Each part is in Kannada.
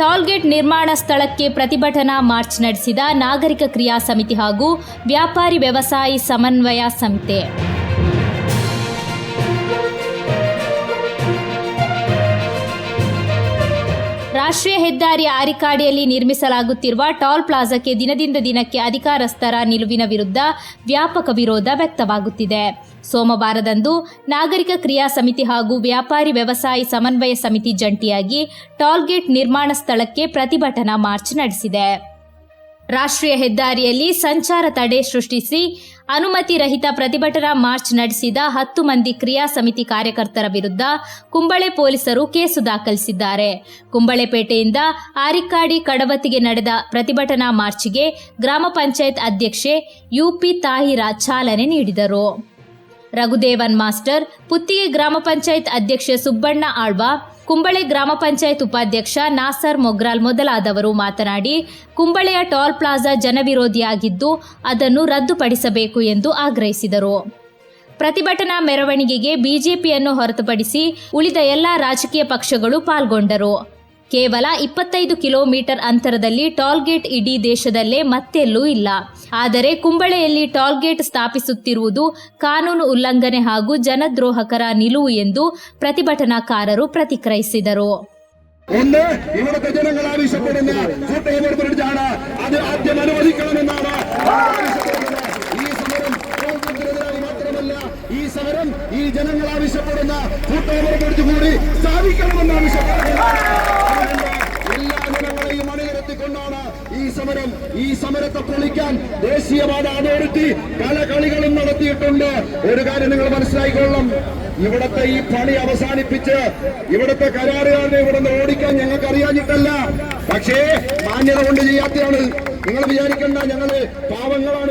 ಟೋಲ್ಗೇಟ್ ನಿರ್ಮಾಣ ಸ್ಥಳಕ್ಕೆ ಪ್ರತಿಭಟನಾ ಮಾರ್ಚ್ ನಡೆಸಿದ ನಾಗರಿಕ ಕ್ರಿಯಾ ಸಮಿತಿ ಹಾಗೂ ವ್ಯಾಪಾರಿ ವ್ಯವಸಾಯಿ ಸಮನ್ವಯ ಸಮಿತಿ. ರಾಷ್ಟ್ರೀಯ ಹೆದ್ದಾರಿಯ ಆರಿಕಾಡಿಯಲ್ಲಿ ನಿರ್ಮಿಸಲಾಗುತ್ತಿರುವ ಟೋಲ್ ಪ್ಲಾಜಾಕ್ಕೆ ದಿನದಿಂದ ದಿನಕ್ಕೆ ಅಧಿಕಾರಸ್ಥರ ನಿಲುವಿನ ವಿರುದ್ಧ ವ್ಯಾಪಕ ವಿರೋಧ ವ್ಯಕ್ತವಾಗುತ್ತಿದೆ. ಸೋಮವಾರದಂದು ನಾಗರಿಕ ಕ್ರಿಯಾ ಸಮಿತಿ ಹಾಗೂ ವ್ಯಾಪಾರಿ ವ್ಯವಸಾಯಿ ಸಮನ್ವಯ ಸಮಿತಿ ಜಂಟಿಯಾಗಿ ಟೋಲ್ಗೇಟ್ ನಿರ್ಮಾಣ ಸ್ಥಳಕ್ಕೆ ಪ್ರತಿಭಟನಾ ಮಾರ್ಚ್ ನಡೆಸಿದೆ. ರಾಷ್ಟ್ರೀಯ ಹೆದ್ದಾರಿಯಲ್ಲಿ ಸಂಚಾರ ತಡೆ ಸೃಷ್ಟಿಸಿ ಅನುಮತಿ ರಹಿತ ಪ್ರತಿಭಟನಾ ಮಾರ್ಚ್ ನಡೆಸಿದ ಹತ್ತು ಮಂದಿ ಕ್ರಿಯಾ ಸಮಿತಿ ಕಾರ್ಯಕರ್ತರ ವಿರುದ್ಧ ಕುಂಬಳೆ ಪೊಲೀಸರು ಕೇಸು ದಾಖಲಿಸಿದ್ದಾರೆ. ಕುಂಬಳೆಪೇಟೆಯಿಂದ ಆರಿಕಾಡಿ ಕಡವತಿಗೆ ನಡೆದ ಪ್ರತಿಭಟನಾ ಮಾರ್ಚ್ಗೆ ಗ್ರಾಮ ಪಂಚಾಯತ್ ಅಧ್ಯಕ್ಷೆ ಯುಪಿ ತಾಹಿರಾ ಚಾಲನೆ ನೀಡಿದರು. ರಘುದೇವನ್ ಮಾಸ್ಟರ್, ಪುತ್ತಿಗೆ ಗ್ರಾಮ ಪಂಚಾಯತ್ ಅಧ್ಯಕ್ಷೆ ಸುಬ್ಬಣ್ಣ ಆಳ್ವ ಕುಂಬಳೆ ಗ್ರಾಮ ಪಂಚಾಯತ್ ಉಪಾಧ್ಯಕ್ಷ ನಾಸರ್ ಮೊಗ್ರಾಲ್ ಮೊದಲಾದವರು ಮಾತನಾಡಿ, ಕುಂಬಳೆಯ ಟೋಲ್ ಪ್ಲಾಜಾ ಜನವಿರೋಧಿಯಾಗಿದ್ದು ಅದನ್ನು ರದ್ದುಪಡಿಸಬೇಕು ಎಂದು ಆಗ್ರಹಿಸಿದರು. ಪ್ರತಿಭಟನಾ ಮೆರವಣಿಗೆಗೆ ಬಿಜೆಪಿಯನ್ನು ಹೊರತುಪಡಿಸಿ ಉಳಿದ ಎಲ್ಲ ರಾಜಕೀಯ ಪಕ್ಷಗಳು ಪಾಲ್ಗೊಂಡರು. ಕೇವಲ ಇಪ್ಪತ್ತೈದು ಕಿಲೋಮೀಟರ್ ಅಂತರದಲ್ಲಿ ಟಾಲ್ಗೇಟ್ ಇಡೀ ದೇಶದಲ್ಲೇ ಮತ್ತೆಲ್ಲೂ ಇಲ್ಲ. ಆದರೆ ಕುಂಬಳೆಯಲ್ಲಿ ಟಾಲ್ಗೇಟ್ ಸ್ಥಾಪಿಸುತ್ತಿರುವುದು ಕಾನೂನು ಉಲ್ಲಂಘನೆ ಹಾಗೂ ಜನದ್ರೋಹಕರ ನಿಲುವು ಎಂದು ಪ್ರತಿಭಟನಾಕಾರರು ಪ್ರತಿಕ್ರಿಯಿಸಿದರು. ಜನಗಳ ಜಾಣ ಆದ್ಯ ഈ ജനങ്ങൾ ആവശ്യപ്പെടുന്ന ഫുട് ഓവർ ബ്രിഡ്ജ് കൂടി ആവശ്യപ്പെടുന്നു. എല്ലാ ജനങ്ങളെയും അണിനിരത്തിക്കൊണ്ടാണ് ഈ സമരം. ഈ സമരത്തെ പൊളിക്കാൻ ദേശീയവാദ അതോറിറ്റി പല കളികളും നടത്തിയിട്ടുണ്ട്. ഒരു കാര്യം നിങ്ങൾ മനസ്സിലായിക്കൊള്ളും ഇവിടത്തെ ഈ പണി അവസാനിപ്പിച്ച് ഇവിടത്തെ കരാറുകാരനെ ഇവിടെ നിന്ന് ഓടിക്കാൻ ഞങ്ങൾക്ക് അറിയാഞ്ഞിട്ടല്ല. പക്ഷേ മാന്യത കൊണ്ട് ചെയ്യാത്തതാണ്. നിങ്ങൾ വിചാരിക്കേണ്ട ഞങ്ങൾ പാവങ്ങളാണ്.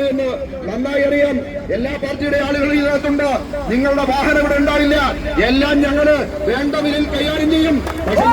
നന്നായി അറിയാം. എല്ലാ പാർട്ടിയുടെ ആളുകളും ഇതിനകത്തുണ്ട്. നിങ്ങളുടെ വാഹനം ഇവിടെ ഉണ്ടാവില്ല. എല്ലാം ഞങ്ങൾ വേണ്ട വിലയിൽ കൈകാര്യം ചെയ്യും. പക്ഷെ